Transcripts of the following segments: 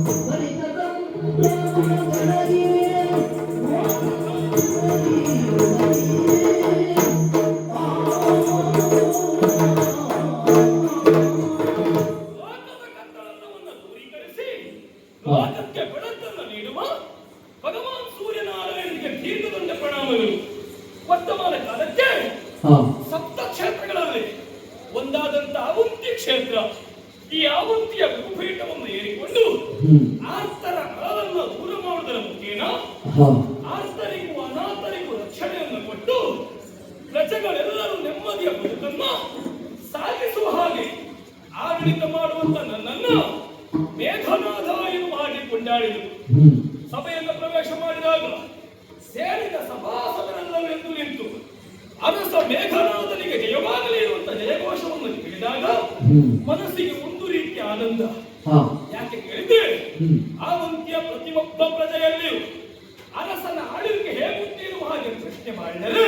ولتكن منكم أمة ಸಪ್ತ ಕ್ಷೇತ್ರಗಳಲ್ಲಿ ಒಂದಾದಂತಹ ಅವಂತಿ ಕ್ಷೇತ್ರ. ಈ ಅವಂತಿಯ ಗುರುಪೀಠವನ್ನು ಏರಿಕೊಂಡು ಆಸ್ತರ ಕಳವನ್ನು ದೂರ ಮಾಡುವುದರ ಮುಖೇನ ಆಸ್ತರಿಗೂ ಅನಾಥರಿಗೂ ರಕ್ಷಣೆಯನ್ನು ಕೊಟ್ಟು ಪ್ರಜೆಗಳೆಲ್ಲರೂ ನೆಮ್ಮದಿಯ ಬದುಕನ್ನು ಸಾಗಿಸುವ ಹಾಗೆ ಆಡಳಿತ ಮಾಡುವಂತ ನನ್ನನ್ನು ಮೇಘನಾಥ ಎನ್ನುವ ಹಾಗೆ ಕೊಂಡಾಡಿದರು. ಸಭೆಯನ್ನು ಪ್ರವೇಶ ಮಾಡಿದಾಗ ಸೇರಿದ ಸಭಾಸದರೆಲ್ಲರೂ ಎಂದು ನಿಂತು ಅರಸ ಮೇಘನಾಥನಿಗೆ ಜಯವಾಗಲಿ ಅಂತ ಜಯಘೋಷವನ್ನು ಕೇಳಿದಾಗ ಮನಸ್ಸಿಗೆ ಒಂದು ರೀತಿಯ ಆನಂದ. ಯಾಕೆ ಕೇಳಿದ್ರೆ ಆ ಆವಂತಿಯ ಪ್ರತಿಯೊಬ್ಬ ಪ್ರಜೆಯಲ್ಲಿಯೂ ಅರಸನ ಆಳ್ವಿಕೆ ಹೇಗುತ್ತಿರುವ ಹಾಗೆ ಪ್ರಶ್ನೆ ಮಾಡಿದರೆ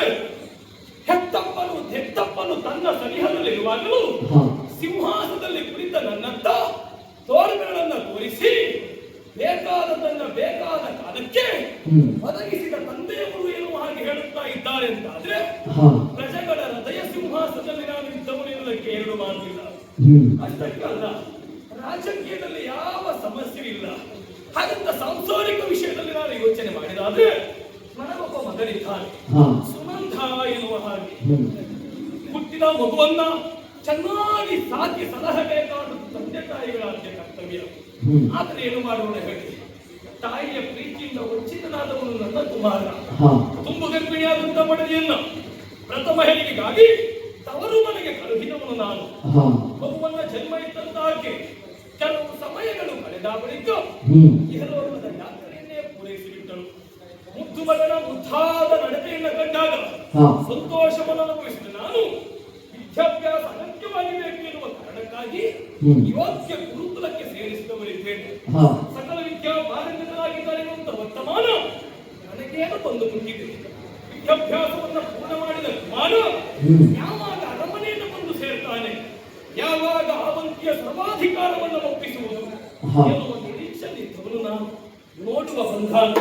ಹೆತ್ತಪ್ಪನು ಹೆತ್ತಪ್ಪನು ತನ್ನ ಸನಿಹದಲ್ಲಿ ಇರುವಾಗಲೂ ಸಿಂಹಾಸನದಲ್ಲಿ ಕುಳಿತ ನನ್ನತ್ತ ತೋರುಗಳನ್ನು ತೋರಿಸಿ ಬೇಕಾದದನ್ನ ಬೇಕಾದ ಕಾಲಕ್ಕೆ ಹ್ಮ್. ಹೇಳುತ್ತಾ ಅಂತ ಆದ್ರೆ ಪ್ರಜೆಗಳ ಹೃದಯ ಸಿಂಹಾಸನದಲ್ಲಿ ನಾನು ಇದ್ದವನು ಎನ್ನುವುದಕ್ಕೆ ಎರಡು ಮಾತಿಲ್ಲ ಹ್ಮ್. ಅಷ್ಟಕ್ಕಲ್ಲ ರಾಜಕೀಯದಲ್ಲಿ ಯಾವ ಸಮಸ್ಯೆ ಇಲ್ಲ. ಹಾಗಂತ ಸಾಂಸಾರಿಕ ವಿಷಯದಲ್ಲಿ ನಾನು ಯೋಚನೆ ಮಾಡಿದಾದ್ರೆ ನನಗೊಬ್ಬ ಮಗನಿದ್ದಾನೆ. ಸುಮಂಧ ಎನ್ನುವ ಹಾಗೆ. ಹುಟ್ಟಿದ ಮಗುವನ್ನ ಚೆನ್ನಾಗಿ ಸಾಕಿ ಸಲಹಬೇಕಾದ ತಂದೆ ತಾಯಿಗಳಾದ್ಯ ಕರ್ತವ್ಯ. ಆದ್ರೆ ಏನು ಮಾಡೋಣ ಹೇಳಿ? ತಾಯಿಯ ಪ್ರೀತಿಯಿಂದ ವಂಚಿತನಾದವನು ನನ್ನ ಕುಮಾರ ತುಂಬು ಗರ್ಭಿಣಿಯಾದಂತ ಮಡದಿಯನ್ನ ಪ್ರಥಮ ಹೇಳಿಕೆಗಾಗಿ ತವರು ಮನೆಗೆ ಕಳುಹಿದವನು ನಾನು. ಮಗುವನ್ನ ಜನ್ಮ ಇಟ್ಟಂತ ಆಕೆ ಕೆಲವು ಸಮಯಗಳು ಕಳೆದ ಬಳಿಕ ಇಹಲೋಕದ ಯಾತ್ರೆಯನ್ನೇ ಪೂರೈಸಿಬಿಟ್ಟಳು. ಮುದ್ದು ಮಗನ ಮುದ್ದಾದ ನಡತೆಯನ್ನ ಕಂಡಾಗ ಸಂತೋಷವನ್ನು ಅನುಭವಿಸಿದ ನಾನು ವಿದ್ಯಾಭ್ಯಾಸ ಅಗತ್ಯವಾಗಿ ಬೇಕು ಎನ್ನುವ ಕಾರಣಕ್ಕಾಗಿ. ಯೋಗ್ಯ ಗುರುಕುಲಕ್ಕೆ ಸೇರಿಸಿದವರಿದ್ದೇನೆ. ನನಗೇನು ಬಂದು ಮುಟ್ಟಿದೆ ವಿದ್ಯಾಭ್ಯಾಸವನ್ನು ಪೂರ್ಣ ಮಾಡಿದ ಕುಮಾರ ಯಾವಾಗ ಅರಮನೆಯನ್ನು ಬಂದು ಸೇರ್ತಾನೆ ಯಾವಾಗ ಅವಂತಿಯ ಸರ್ವಾಧಿಕಾರವನ್ನು ಒಪ್ಪಿಸುವುದು. ಎನ್ನುವ ನಿರೀಕ್ಷೆ ನಿಂತವನು ನಾನು. ನೋಡುವ ಬಂಧಾನ